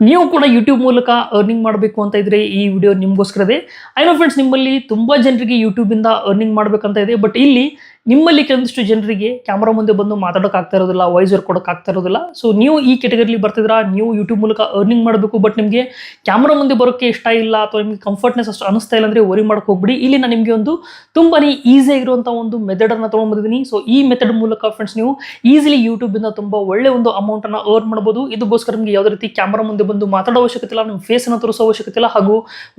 ನೀವು ಕೂಡ ಯೂಟ್ಯೂಬ್ ಮೂಲಕ ಅರ್ನಿಂಗ್ ಮಾಡಬೇಕು ಅಂತ ಇದ್ರೆ ಈ ವಿಡಿಯೋ ನಿಮಗೋಸ್ಕರ ಇದೆ ಐನೋ ಫ್ರೆಂಡ್ಸ್ ನಿಮ್ಮಲ್ಲಿ ತುಂಬ ಜನರಿಗೆ ಯೂಟ್ಯೂಬಿಂದ ಅರ್ನಿಂಗ್ ಮಾಡಬೇಕಂತ ಇದೆ ಬಟ್ ಇಲ್ಲಿ ನಿಮ್ಮಲ್ಲಿ ಕೆಲವೊಂದಿಷ್ಟು ಜನರಿಗೆ ಕ್ಯಾಮ್ರಾ ಮುಂದೆ ಬಂದು ಮಾತಾಡೋಕ್ಕಾಗ್ತಾ ಇರೋದಿಲ್ಲ ವಾಯ್ಸ್ ಓರ್ ಕೊಡೋಕೆ ಆಗ್ತಾ ಇರೋದಿಲ್ಲ. ಸೊ ನೀವು ಈ ಕೆಟಗರಿಲಿ ಬರ್ತಿದ್ರ ನೀವು ಯೂಟ್ಯೂಬ್ ಮೂಲಕ ಅರ್ನಿಂಗ್ ಮಾಡಬೇಕು ಬಟ್ ನಿಮಗೆ ಕ್ಯಾಮ್ರಾ ಮುಂದೆ ಬರೋಕ್ಕೆ ಇಷ್ಟ ಇಲ್ಲ, ಅಥವಾ ನಿಮಗೆ ಕಂಫರ್ಟ್ನೆಸ್ ಅಷ್ಟು ಅನಿಸ್ತಾ ಇಲ್ಲ ಅಂದರೆ ವರಿ ಮಾಡೋಕೆ ಹೋಗ್ಬಿಡಿ. ಇಲ್ಲಿ ನಾನು ನಿಮಗೆ ಒಂದು ತುಂಬಾನೇ ಈಸಿ ಆಗಿರುವಂಥ ಒಂದು ಮೆಥಡನ್ನು ತೊಗೊಂಡ್ಬಂದಿದ್ದೀನಿ. ಸೊ ಈ ಮೆಥಡ್ ಮೂಲಕ ಫ್ರೆಂಡ್ಸ್ ನೀವು ಈಸಿಲಿ ಯೂಟ್ಯೂಬಿಂದ ತುಂಬ ಒಳ್ಳೆ ಒಂದು ಅಮೌಂಟನ್ನು ಅರ್ನ್ ಮಾಡ್ಬೋದು. ಇದಕ್ಕೋಸ್ಕರ ನಿಮಗೆ ಯಾವುದೇ ರೀತಿ ಕ್ಯಾಮ್ರಾ ಮುಂದೆ ಬಂದು ಮಾತಾಡೋ ಅವಶ್ಯಕತೆ ಇಲ್ಲ, ನಿಮ್ಮ ಫೇಸನ್ನು ತೋರಿಸೋ ಅವಶ್ಯಕತೆ ಇಲ್ಲ, ಹಾಗೂ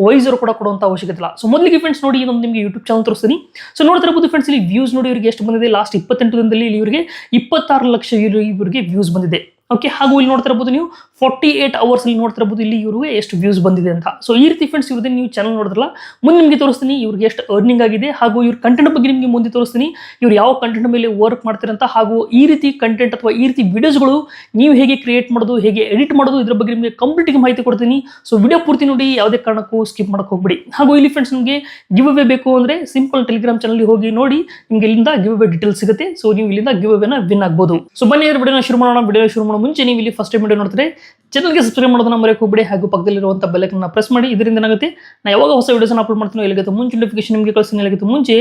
ವಾಯ್ಸ್ ಕೂಡ ಕೊಡುವಂಥ ಅವಶ್ಯಕತೆ ಇಲ್ಲ. ಸೊ ಮೊದಲಿಗೆ ಫ್ರೆಂಡ್ಸ್ ನೋಡಿ ಇದೊಂದು ನಿಮಗೆ ಯೂಟ್ಯೂಬ್ ಚಾನಲ್ ತೋರಿಸ್ತೀನಿ. ಸೊ ನೋಡ್ತಾ ಇರ್ಬೋದು ಫ್ರೆಂಡ್ಸ್ ಇಲ್ಲಿ ವ್ಯೂಸ್ ನೋಡಿ ಇವರಿಗೆ ಎಷ್ಟು ಬಂದಿದೆ? ಲಾಸ್ಟ್ ಇಪ್ಪತ್ತೆಂಟು ದಿನದಲ್ಲಿ ಇಲ್ಲಿ ಇವರಿಗೆ ಇಪ್ಪತ್ತಾರು ಲಕ್ಷ ಇವ್ರು- ಇವರಿಗೆ ವ್ಯೂಸ್ ಬಂದಿದೆ. ಓಕೆ ಹಾಗೂ ಇಲ್ಲಿ ನೋಡ್ತಾ ನೀವು ಫಾರ್ಟಿ ಏಟ್ ಅವರ್ಸ್ ಅಲ್ಲಿ ನೋಡ್ತಾ ಇರಬಹುದು ಇಲ್ಲಿ ಇವ್ರಿಗೆ ಎಷ್ಟು ವ್ಯೂಸ್ ಬಂದಿದೆ ಅಂತ. ಸೊ ಈ ರೀತಿ ಫ್ರೆಂಡ್ಸ್ ಇವ್ರದ್ದು ನೀವು ಚಾನಲ್ ನೋಡಿದ್ರಲ್ಲ, ಮುಂದೆ ನಿಮಗೆ ತೋರಿಸ್ತೀನಿ ಇವ್ರಿಗೆ ಎಷ್ಟು ಅರ್ನಿಂಗ್ ಆಗಿದೆ ಹಾಗೂ ಇವ್ರ ಕಂಟೆಂಟ್ ಬಗ್ಗೆ ನಿಮಗೆ ಮುಂದೆ ತೋರಿಸ್ತೀನಿ, ಇವ್ರು ಯಾವ ಕಂಟೆಂಟ್ ಮೇಲೆ ವರ್ಕ್ ಮಾಡ್ತೀರಂತ ಹಾಗೂ ಈ ರೀತಿ ಕಂಟೆಂಟ್ ಅಥವಾ ಈ ರೀತಿ ವಿಡಿಯೋಸ್ಗಳು ನೀವು ಹೇಗೆ ಕ್ರಿಯೇಟ್ ಮಾಡೋದು, ಹೇಗೆ ಎಡಿಟ್ ಮಾಡೋದು ಇದ್ರ ಬಗ್ಗೆ ನಿಮಗೆ ಕಂಪ್ಲೀಟ್ ಮಾಹಿತಿ ಕೊಡ್ತೀನಿ. ಸೊ ವಿಡಿಯೋ ಪೂರ್ತಿ ನೋಡಿ ಯಾವುದೇ ಕಾರಣಕ್ಕೂ ಸ್ಕಿಪ್ ಮಾಡಕ್ಕೆ ಹೋಗ್ಬಿಡಿ. ಹಾಗೂ ಇಲ್ಲಿ ಫ್ರೆಂಡ್ಸ್ ನಿಮಗೆ ಗಿವ್ ಅವೇ ಬೇಕು ಅಂದರೆ ಸಿಂಪಲ್ ಟೆಲಿಗ್ರಾಮ್ ಚಾನಲ್ ಹೋಗಿ ನೋಡಿ ನಿಮಗೆ ಇಲ್ಲಿಂದ ಗಿವ್ ಅವೇ ಡೀಟೇಲ್ಸ್ ಸಿಗುತ್ತೆ. ಸೊ ನೀವು ಇಲ್ಲಿಂದ ಗಿವ್ ಅವೇನ ವಿನ್ ಆಗ್ಬೋದು. ಸೊ ಬನ್ನಿ ವಿಡಿಯೋನ ಶುರು ಮಾಡೋಣ. ವಿಡಿಯೋ ಶುರು ಮಾಡೋ ಮುಂಚೆ ನೀವು ಇಲ್ಲಿ ಫಸ್ಟ್ ಟೈಮ್ ವಿಡಿಯೋ ನೋಡ್ತಾರೆ ಚಾನಲ್ಗೆ ಸಬ್ಸ್ಕ್ರೈಬ್ ಮಾಡೋದನ್ನ ಮರೆಯಕ್ಕೆ ಹೋಗಬೇಡಿ ಹಾಗೂ ಪಕ್ಕದಲ್ಲಿರುವಂಥ ಅನ್ನು ಪ್ರೆಸ್ ಮಾಡಿ. ಇದರಿಂದ ಏನಾಗುತ್ತೆ? ನಾ ಯಾವಾಗ ಹೊಸ ವೀಡಿಯೋಸನ್ನು ಅಪ್ಲೋಡ್ ಮಾಡ್ತೀನೋ ಎಲ್ಲಿಗೆ ಮುಂಚೆ ನೋಟಿಫಿಕೇಶನ್ ನಿಮಗೆ ಕಳಿಸ್ತೀನಿ ಎಲ್ಲಿಗೆ ಮುಂಚೆ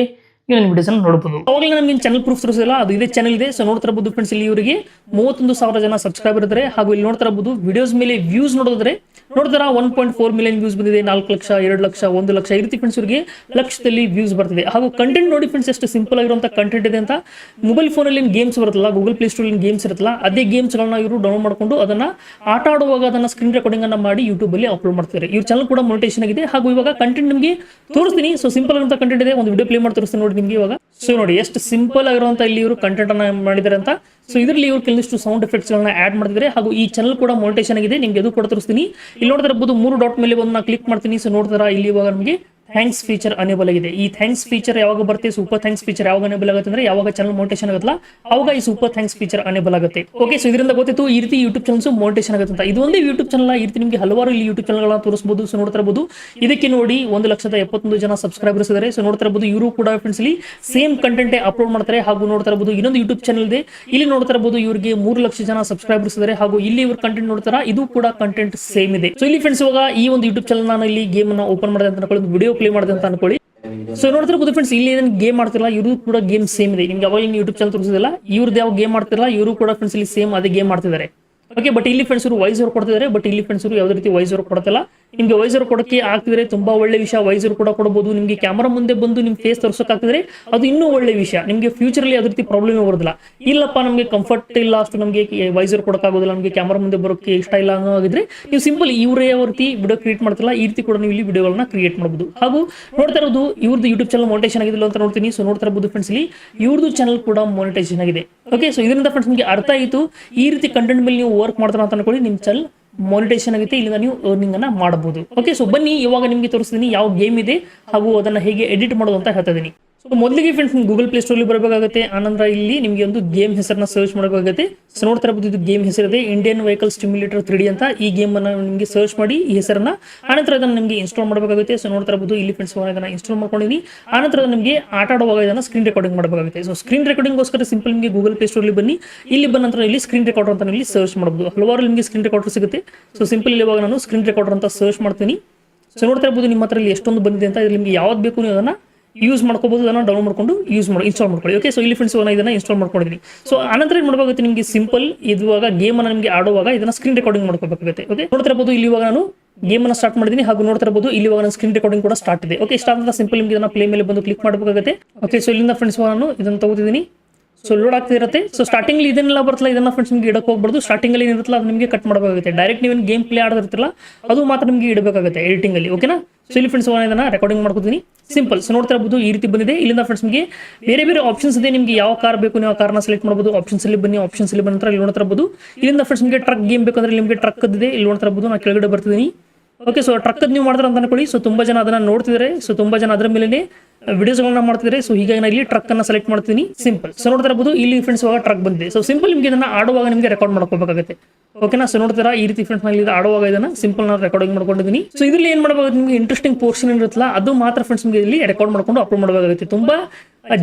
ನೀವು ನನ್ನ ನೋಡಬಹುದು ಅವಾಗಲೇ ನಮ್ಗೆ ಚಾನಲ್ ಪ್ರೂಫ್ ತೋರಿಸಿಲ್ಲ ಅದು ಇದೇ ಚಾನಲ್ ಇದೆ. ಸೊ ನೋಡ್ತಾ ಇರಬಹುದು ಫ್ರೆಂಡ್ಸ್ ಇಲ್ಲಿ ಇವರಿಗೆ. ಮೂವತ್ತೊಂದು ಸಾವಿರ ಜನ ಸಬ್ಸ್ಕ್ರೈಬರ್ ಇದ್ದಾರೆ ಹಾಗೂ ಇಲ್ಲಿ ನೋಡ್ತಾ ಇರಬಹುದು ವಿಡಿಯೋಸ್ ಮೇಲೆ ವ್ಯೂಸ್ ನೋಡಿದ್ರೆ ನೋಡ್ತಾರ one point four million views ಬಂದಿದೆ. ನಾಲ್ಕು ಲಕ್ಷ, ಎರಡು ಲಕ್ಷ, ಒಂದು ಲಕ್ಷ. ಈ ರೀತಿ ಫ್ರೆಂಡ್ಸ್ ಇವರಿಗೆ ಲಕ್ಷದಲ್ಲಿ ವ್ಯೂಸ್ ಬರ್ತಿದೆ. ಹಾಗೂ ಕಂಟೆಂಟ್ ನೋಡಿ ಫ್ರೆಂಡ್ಸ್ ಎಷ್ಟು ಸಿಂಪಲ್ ಆಗಿರುವಂತಹ ಕಂಟೆಂಟ್ ಇದೆ ಅಂತ ಮೊಬೈಲ್ ಫೋನಲ್ಲಿ ಗೇಮ್ಸ್ ಬರುತ್ತಲ್ಲ ಗೂಗಲ್ ಪ್ಲೇ ಸ್ಟೋರ್ ಗೇಮ್ಸ್ ಇರುತ್ತಲ್ಲ, ಅದೇ ಗೇಮ್ಸ್ಗಳನ್ನ ಇವರು ಡೌನ್ಲೋಡ್ ಮಾಡ್ಕೊಂಡು ಅದನ್ನ ಆಟ ಆಡುವಾಗ ಅದನ್ನ ಸ್ಕ್ರೀನ್ ರೆಕಾರ್ಡಿಂಗ್ ಅನ್ನ ಮಾಡಿ ಯೂಟ್ಯೂಬ್ ಅಲ್ಲಿ ಅಪ್ಲೋಡ್ ಮಾಡ್ತಾರೆ ಇವ್ರ ಚಾನಲ್ ಕೂಡ ಮೊನಿಟೇಷನ್ ಆಗಿದೆ. ಹಾಗೂ ಇವಾಗ ಕಂಟೆಂಟ್ ನಿಮಗೆ ತೋರಿಸ್ತೀನಿ. ಸೊ ಸಿಂಪಲ್ ಆಗಿರುವಂಥ ಕಂಟೆಂಟ್ ಇದೆ. ಒಂದು ವಿಡಿಯೋ ಪ್ಲೇ ಮಾಡಿ ತೋರಿಸ್ತೀನಿ ನೋಡಿ ನಿಮಗೆ ಇವಾಗ? ಸೊ ನೋಡಿ, ಎಷ್ಟು ಸಿಂಪಲ್ ಆಗಿರುವಂತ ಇಲ್ಲಿ ಇವರು ಕಂಟೆಂಟ್ ಅನ್ನ ಮಾಡಿದ್ದಾರೆ ಅಂತ. ಸೊ ಇದರಲ್ಲಿ ಇವರು ಕೆಲವಷ್ಟು ಸೌಂಡ್ ಎಫೆಕ್ಟ್ಸ್ ಗಳನ್ನ ಆಡ್ ಮಾಡಿದ್ರೆ ಹಾಗೂ ಈ ಚಾನಲ್ ಕೂಡ ಮೊನಿಟೇಷನ್ ಆಗಿದೆ. ನಿಮ್ಗೆ ಅದು ಕೂಡ ಇಲ್ಲಿ ಇರ್ಬೋದು ಮೂರು ಡಾಟ್ ಮೇಲೆ ಒಂದು ಕ್ಲಿಕ್ ಮಾಡ್ತೀನಿ. ಸೊ ನೋಡ್ತಾರ ಇಲ್ಲಿ ಇವಾಗ ನಮಗೆ ಥ್ಯಾಂಕ್ಸ್ ಫೀಚರ್ ಅನೇಬಲ್ ಆಗಿದೆ ಈ ಥ್ಯಾಂಕ್ಸ್ ಫೀಚರ್ ಯಾವಾಗ ಬರುತ್ತೆ? ಸೂಪರ್ ಥ್ಯಾಂಕ್ಸ್ ಫೀಚರ್ ಯಾವಾಗ ಅನೇಬಲ್ ಆಗುತ್ತೆ ಅಂದ್ರೆ ಯಾವಾಗ ಚಾನಲ್ ಮೋಟೇಷನ್ ಆಗುತ್ತಲ್ಲ? ಅವಾಗ ಈ ಸೂಪರ್ ಥ್ಯಾಂಕ್ಸ್ ಫೀಚರ್ ಅನೇಬಲ್ ಆಗುತ್ತೆ ಓಕೆ ಸೊ ಇದರಿಂದ ಗೊತ್ತಿತ್ತು ಈ ರೀತಿ ಯೂಟ್ಯೂಬ್ ಚಾನಲ್ಸ್ ಮೋಟೇಷನ್ ಆಗುತ್ತೆ ಅಂತ. ಇದು ಒಂದೇ ಯೂಟ್ಯೂಬ್ ಚಾನಲ್ ಈ ರೀತಿ ನಿಮಗೆ ಹಲವಾರು ಇಲ್ಲಿ ಯೂಟ್ಯೂಬ್ ಚಾನಲ್ಗಳನ್ನ ತೋರಿಸಬಹುದು ಸೊ ನೋಡ್ತಾ ಇರಬಹುದು ಇದಕ್ಕೆ ನೋಡಿ ಒಂದು ಲಕ್ಷದ ಎಪ್ಪತ್ತೊಂದು ಜನ ಸಬ್ಸ್ಕ್ರೈಬರ್ಸ್ ಇದ್ದಾರೆ ಸೊ ನೋಡ್ತಾ ಇರಬಹುದು ಇವರು ಕೂಡ ಫ್ರೆಂಡ್ಸ್ ಇಲ್ಲಿ ಸೇಮ್ ಕಂಟೆಂಟ್ ಅಪ್ಲೋಡ್ ಮಾಡ್ತಾರೆ. ಹಾಗೂ ನೋಡ್ತಾ ಇರಬಹುದು ಇನ್ನೊಂದು ಯೂಟ್ಯೂಬ್ ಚಾನಲ್ ಇದೆ. ಇಲ್ಲಿ ನೋಡ್ತಾ ಇರಬಹುದು ಇವರಿಗೆ ಮೂರು ಲಕ್ಷ ಜನ ಸಬ್ಸ್ಕ್ರೈಬರ್ಸ್ ಇದ್ದಾರೆ ಹಾಗೂ ಇಲ್ಲಿ ಇವ್ರ ಕಂಟೆಂಟ್ ನೋಡ್ತಾರ, ಇದು ಕೂಡ ಕಂಟೆಂಟ್ ಸೇಮ್ ಇದೆ. ಸೊ ಇಲ್ಲಿ ಫ್ರೆಂಡ್ಸ್ ಇವಾಗ ಈ ಒಂದು ಯೂಟ್ಯೂಬ್ ಚಾನಲ್ ನಾನು ಇಲ್ಲಿ ಗೇಮ್ ಅನ್ನ ಓಪನ್ ಮಾಡಿದೆ ವಿಡಿಯೋ ಪ್ಲೇ ಮಾಡಿದೆ ಅಂತ ಅನ್ಕೊಳ್ಳಿ. ಸೊ ನೋಡ್ತಿರ್ಬೋದು ಫ್ರೆಂಡ್ಸ್ ಇಲ್ಲಿ ಏನೇನು ಗೇಮ್ ಮಾಡ್ತಿರಲ್ಲ, ಇವರು ಕೂಡ ಗೇಮ್ ಸೇಮ್ ಇದೆ. ನಿಮ್ಗೆ ಅವಾಗ ಯೂಟ್ಯೂಬ್ ಚಾನಲ್ ತೋರಿಸಿದಲ್ಲ ಇವ್ರದ್ದು ಯಾವ ಗೇಮ್ ಮಾಡ್ತಿರಲ್ಲ, ಇವರು ಕೂಡ ಫ್ರೆಂಡ್ಸ್ ಇಲ್ಲಿ ಸೇಮ್ ಅದೇ ಗೇಮ್ ಮಾಡ್ತಿದ್ದಾರೆ. ಓಕೆ ಬಟ್ ಇಲ್ಲಿ ಫ್ರೆಂಡ್ಸ್ ಇವರು ವೈಸ್ ಅವ್ರು ಕೊಡ್ತಿದ್ದಾರೆ ಬಟ್ ಇಲ್ಲಿ ಫ್ರೆಂಡ್ಸ್ ಇವರು ಯಾವುದೇ ರೀತಿ ವೈಸ್ ಅವ್ರು ಕೊಡ್ತಿಲ್ಲ ನಿಮ್ಗೆ ವೈಸರ್ ಕೊಡಕ್ಕೆ ಆಗ್ತಿದ್ರೆ ತುಂಬಾ ಒಳ್ಳೆ ವಿಷಯ, ವೈಸರ್ ಕೂಡ ಕೊಡಬಹುದು ನಿಮ್ಗೆ ಕ್ಯಾಮರಾ ಮುಂದೆ ಬಂದು ನಿಮ್ ಫೇಸ್ ತೋರ್ಸೋಕ್ಕಾಗ್ತಿದ್ರೆ ಅದು ಇನ್ನೂ ಒಳ್ಳೆ ವಿಷಯ. ನಿಮ್ಗೆ ಫ್ಯೂಚರ್ ಅಲ್ಲಿ ಅದ್ರ ರೀತಿ ಪ್ರಾಬ್ಲಮ್ ಬರೋದಿಲ್ಲ. ಇಲ್ಲಪ್ಪ, ನಮಗೆ ಕಂಫರ್ಟ್ ಇಲ್ಲ, ಅಷ್ಟು ನಮಗೆ ವೈಸರ್ ಕೊಡಕ್ಕಾಗೋದಿಲ್ಲ, ನಮಗೆ ಕ್ಯಾಮರಾ ಮುಂದೆ ಬರೋಕ್ಕೆ ಇಷ್ಟ ಇಲ್ಲ ಅನ್ನೋ ಆಗಿದ್ರೆ ನೀವು ಸಿಂಪಲ್ ಇವರೇ ಯಾವ ರೀತಿ ವಿಡಿಯೋ ಕ್ರಿಯೇಟ್ ಮಾಡ್ತಿಲ್ಲ ಈ ರೀತಿ ಕೂಡ ನೀವು ಇಲ್ಲಿ ವಿಡಿಯೋಗಳನ್ನ ಕ್ರಿಯೇಟ್ ಮಾಡಬಹುದು ಹಾಗೂ ನೋಡ್ತಾ ಇರೋದು ಇವ್ರದ್ದು ಯೂಟ್ಯೂಬ್ ಚಾನಲ್ ಮೊನಿಟೇಷನ್ ಆಗಿದೆ ಅಂತ ನೋಡ್ತೀನಿ. ಸೊ ನೋಡ್ತಾ ಇರಬಹುದು ಫ್ರೆಂಡ್ಸ್ ಇಲ್ಲಿ. ಇವ್ರದ್ದು ಚಾನಲ್ ಕೂಡ ಮೊನಿಟೇಷನ್ ಆಗಿದೆ. ಓಕೆ ಸೊ ಇದರಿಂದ ಫ್ರೆಂಡ್ಸ್ ನಿಮಗೆ ಅರ್ಥ ಆಯಿತು. ಈ ರೀತಿ ಕಂಟೆಂಟ್ ಮೇಲೆ ನೀವು ವರ್ಕ್ ಮಾಡ್ತಾರ ಅಂತ ಅನ್ಕೊಳ್ಳಿ. ನಿಮ್ಮ ಚಾನಲ್ ಮಾನಿಟೇಷನ್ ಆಗುತ್ತೆ, ಇಲ್ಲಿಂದ ನೀವು ಅರ್ನಿಂಗ್ ಅನ್ನ ಮಾಡಬಹುದು. ಓಕೆ ಸೊ ಬನ್ನಿ, ಇವಾಗ ನಿಮಗೆ ತೋರಿಸ್ತೀನಿ ಯಾವ ಗೇಮ್ ಇದೆ, ಹಾಗೂ ಅದನ್ನ ಹೇಗೆ ಎಡಿಟ್ ಮಾಡೋದು ಅಂತ ಹೇಳ್ತಾ ಇದೀನಿ ಸೊ ಮೊದಲಿಗೆ ಫ್ರೆಂಡ್ಸ್ ಗೂಗಲ್ ಪ್ಲೇ ಸ್ಟೋರ್ಲಿ ಬರಬೇಕಾಗುತ್ತೆ. ಆನಂತರ ಇಲ್ಲಿ ನಿಮಗೆ ಒಂದು ಗೇಮ್ ಹೆಸರನ್ನ ಸರ್ಚ್ ಮಾಡಬೇಕಾಗುತ್ತೆ. ಸೊ ನೋಡ್ತಾ ಇರಬಹುದು ಇದು ಗೇಮ್ ಹೆಸರಿದೆ. ಇಂಡಿಯನ್ ವೆಹಿಕಲ್ ಸ್ಟಿಮ್ಯುಲೇಟರ್ ತ್ರೀ ಅಂತ ಈ ಗೇಮ್ ಅನ್ನು ನಿಮಗೆ ಸರ್ಚ್ ಮಾಡಿ ಈ ಹೆಸರನ್ನ. ಆನಂತರ ಅದನ್ನ ನಿಮಗೆ ಇನ್ಸ್ಟಾಲ್ ಮಾಡಬೇಕಾಗುತ್ತೆ. ಸೊ ನೋಡ್ತಾ ಇರಬಹುದು ಇಲ್ಲಿ ಫ್ರೆಂಡ್ಸ್ ಅದನ್ನ ಇನ್ಸ್ಟಾಲ್ ಮಾಡ್ಕೊಂಡಿದ್ದೀನಿ ಆನಂತರ ನಿಮಗೆ ಆಟ ಆಡುವಾಗ ಇದನ್ನ ಸ್ಕ್ರೀನ್ ರೆಕಾರ್ಡಿಂಗ್ ಮಾಡಬೇಕಾಗುತ್ತೆ. ಸೊ ಸ್ಕ್ರೀನ್ ರೆಕಾರ್ಡಿಂಗ್ಗೋಸ್ಕರ ಸಿಂಪಲ್ ನಿಮಗೆ ಗೂಗಲ್ ಪ್ಲೇ ಸ್ಟೋರ್ಲಿ ಬನ್ನಿ. ಇಲ್ಲಿ ಬಂದ ನಂತರ ಇಲ್ಲಿ ಸ್ಕ್ರೀನ್ ರೆಕಾರ್ಡರ್ ಅಂತ ಇಲ್ಲಿ ಸರ್ಚ್ ಮಾಡಬಹುದು ಹಲವಾರು ನಿಮಗೆ ಸ್ಕ್ರೀನ್ ರೆಕಾರ್ಡರ್ ಸಿಗುತ್ತೆ. ಸೊ ಸಿಂಪಲ್ ಇವಾಗ ನಾನು ಸ್ಕ್ರೀನ್ ರೆಕಾರ್ಡರ್ ಅಂತ ಸರ್ಚ್ ಮಾಡ್ತೀನಿ. ಸೊ ನೋಡ್ತಾ ಇರ್ಬೋದು, ನಿಮ್ಮ ಹತ್ರ ಇಲ್ಲಿ ಎಷ್ಟೊಂದು ಬಂದಿದೆ ಅಂತ. ಇಲ್ಲಿ ನಿಮಗೆ ಯಾವ್ದು ಬೇಕು ನೀವು ಅದನ್ನ ಯೂಸ್ ಮಾಡ್ಕೋಬಹುದು ಅದನ್ನ ಡೌನ್ಲೋಡ್ ಮಾಡ್ಕೊಂಡು ಯೂಸ್ ಮಾಡಿ ಇನ್ಸ್ಟಾಲ್ ಮಾಡ್ಕೊಳ್ಳಿ. ಓಕೆ ಸೊ ಇಲ್ಲಿ ಫ್ರೆಂಡ್ಸ್ ನಾನು ಇದನ್ನ ಇನ್ಸ್ಟಾಲ್ ಮಾಡ್ಕೊಂಡಿದ್ದೀನಿ ಸೊ ಆನಂತರ ಏನು ಮಾಡಬೇಕಾಗುತ್ತೆ ನಿಮಗೆ ಸಿಂಪಲ್ ಇದುವಾಗ ಗೇಮ್ ಅನ್ನ ನಿಮಗೆ ಆಡುವಾಗ ಇದನ್ನ ಸ್ಕ್ರೀನ್ ರೆಕಾರ್ಡಿಂಗ್ ಮಾಡ್ಕೋಬೇಕಾಗುತ್ತೆ. ಓಕೆ ನೋಡ್ತಿರಬಹುದು ಇಲ್ಲಿ ಇವಾಗ ನಾನು ಗೇಮ್ ಅನ್ನ ಸ್ಟಾರ್ಟ್ ಮಾಡಿದ್ದೀನಿ ಹಾಗೂ ನೋಡ್ತಾ ಇರಬಹುದು ಇಲ್ಲಿ ಇವಾಗ ಸ್ಕ್ರೀನ್ ರೆಕಾರ್ಡಿಂಗ್ ಕೂಡ ಸ್ಟಾರ್ಟ್ ಇದೆ. ಓಕೆ ಸ್ಟಾರ್ಟ್ ಸಿಂಪಲ್ ನಿಮಗೆ ಇದನ್ನ ಪ್ಲೇ ಮೇಲೆ ಬಂದು ಕ್ಲಿಕ್ ಮಾಡಬೇಕಾಗುತ್ತೆ. ಓಕೆ ಸೊ ಇಲ್ಲಿಂದ ಫ್ರೆಂಡ್ಸ್ ನಾನು ಇದನ್ನ ತಗೋತಿದ್ದೀನಿ ಸೊ ಲೋಡ್ ಆಗ್ತಾ ಇರುತ್ತೆ. ಸೊ ಸ್ಟಾರ್ಟಿಂಗ್ ಇದನ್ನೆಲ್ಲ ಬರ್ತಲ್ಲ ಇದನ್ನ ಫ್ರೆಂಡ್ಸ್ ನಿಮಗೆ ಇಡಕ್ಕೆ ಹೋಗ್ಬಾರ್ದು ಸ್ಟಾರ್ಟಿಂಗ್ ಅಲ್ಲಿ ಏನಿರುತ್ತಲ್ಲ ಅದು ನಿಮಗೆ ಕಟ್ ಮಾಡಬೇಕಾಗುತ್ತೆ. ಡೈರೆಕ್ಟ್ ನೀವು ಗೇಮ್ ಪ್ಲೇ ಆಡೋದಿರ್ತಲ್ಲ ಅದು ಮಾತ್ರ ನಿಮಗೆ ಇಡಬೇಕಾಗುತ್ತೆ ಎಡಿಟಿಂಗ್ ಅಲ್ಲಿ ಓಕೆನಾ ಸೊ ಇಲ್ಲಿ ಫ್ರೆಂಡ್ಸ್ ಇದನ್ನ ರೆಕಾರ್ಡಿಂಗ್ ಮಾಡ್ಕೊತೀನಿ. ಸಿಂಪಲ್ ಸೊ ನೋಡ್ತಾ ಇರಬಹುದು ಈ ರೀತಿ ಬಂದಿದೆ. ಇಲ್ಲಿಂದ ಫ್ರೆಂಡ್ಸ್ ನಿಮಗೆ ಬೇರೆ ಬೇರೆ ಆಪ್ಷನ್ಸ್ ಇದೆ. ನಿಮಗೆ ಯಾವ ಕಾರ್ ಬೇಕು, ನೀವು ಆ ಕಾರ್ನ ಸೆಲೆಕ್ಟ್ ಮಾಡಬಹುದು ಆಪ್ಷನ್ಸ್ ಅಲ್ಲಿ ಬನ್ನಿ ಆಪ್ಷನ್ಸ್ ಅಲ್ಲಿ ಬಂದ ಇಲ್ಲಿ ನೋಡ್ತಾ ಇಲ್ಲಿಂದ ಫ್ರೆಂಡ್ಸ್ ನಿಮಗೆ ಟ್ರಕ್ ಗೇಮ್ ಬೇಕಂದ್ರೆ ನಿಮಗೆ ಟ್ರಕ್ ಇದೆ ಇಲ್ಲಿ ನೋಡ್ತಾ ಇರಬಹುದು ನಾನು ಕೆಳಗಡೆ ಬರ್ತಿದ್ದೀನಿ. ಓಕೆ ಸೊ ಟ್ರಕ್ ನೀವು ಮಾಡಿದ್ರೆ ಅಂತ ಅನ್ಕೊಳ್ಳಿ. ಸೊ ತುಂಬಾ ಜನ ಅದನ್ನ ನೋಡ್ತಿದ್ದಾರೆ ಸೊ ತುಂಬಾ ಜನ ಅದರ ಮೇಲೆ ವಿಡಿಯೋಸ್ಗಳನ್ನ ಮಾಡ್ತಿದ್ರೆ ಸೊ ಹೀಗಾಗಿ ನಾನು ಇಲ್ಲಿ ಟ್ರಕ್ ಅನ್ನ ಸೆಲೆಕ್ಟ್ ಮಾಡ್ತೀನಿ. ಸಿಂಪಲ್ ಸೊ ನೋಡ್ತಾ ಇರಬಹುದು ಇಲ್ಲಿ ಫ್ರೆಂಡ್ಸ್ ಇವಾಗ ಟ್ರಕ್ ಬಂದಿದೆ. ಸೊ ಸಿಂಪಲ್ ನಿಮಗೆ ಇದನ್ನ ಆಡುವಾಗ ನಿಮಗೆ ರೆಕಾರ್ಡ್ ಮಾಡ್ಕೋಬೇಕಾಗುತ್ತೆ. ಓಕೆನಾ ಸೊ ನೋಡ್ತೀರಾ, ಈ ರೀತಿ ಫ್ರೆಂಡ್ಸ್ ನಾನು ಆಡುವಾಗ ಇದನ್ನ ಸಿಂಪಲ್ ನಾನು ರೆಕಾರ್ಡಿಂಗ್ ಮಾಡ್ಕೊಂಡಿದ್ದೀನಿ ಸೊ ಇದರಲ್ಲಿ ಏನ್ ಮಾಡಬಹುದು ನಿಮಗೆ ಇಂಟ್ರೆಸ್ಟಿಂಗ್ ಪೋರ್ಷನ್ ಇರುತ್ತಲ್ಲ ಅದು ಮಾತ್ರ ಫ್ರೆಂಡ್ಸ್ ನಿಮಗೆ ಇಲ್ಲಿ ರೆಕಾರ್ಡ್ ಮಾಡ್ಕೊಂಡು ಅಪ್ಲೋಡ್ ಮಾಡಬೇಕಾಗುತ್ತೆ. ತುಂಬಾ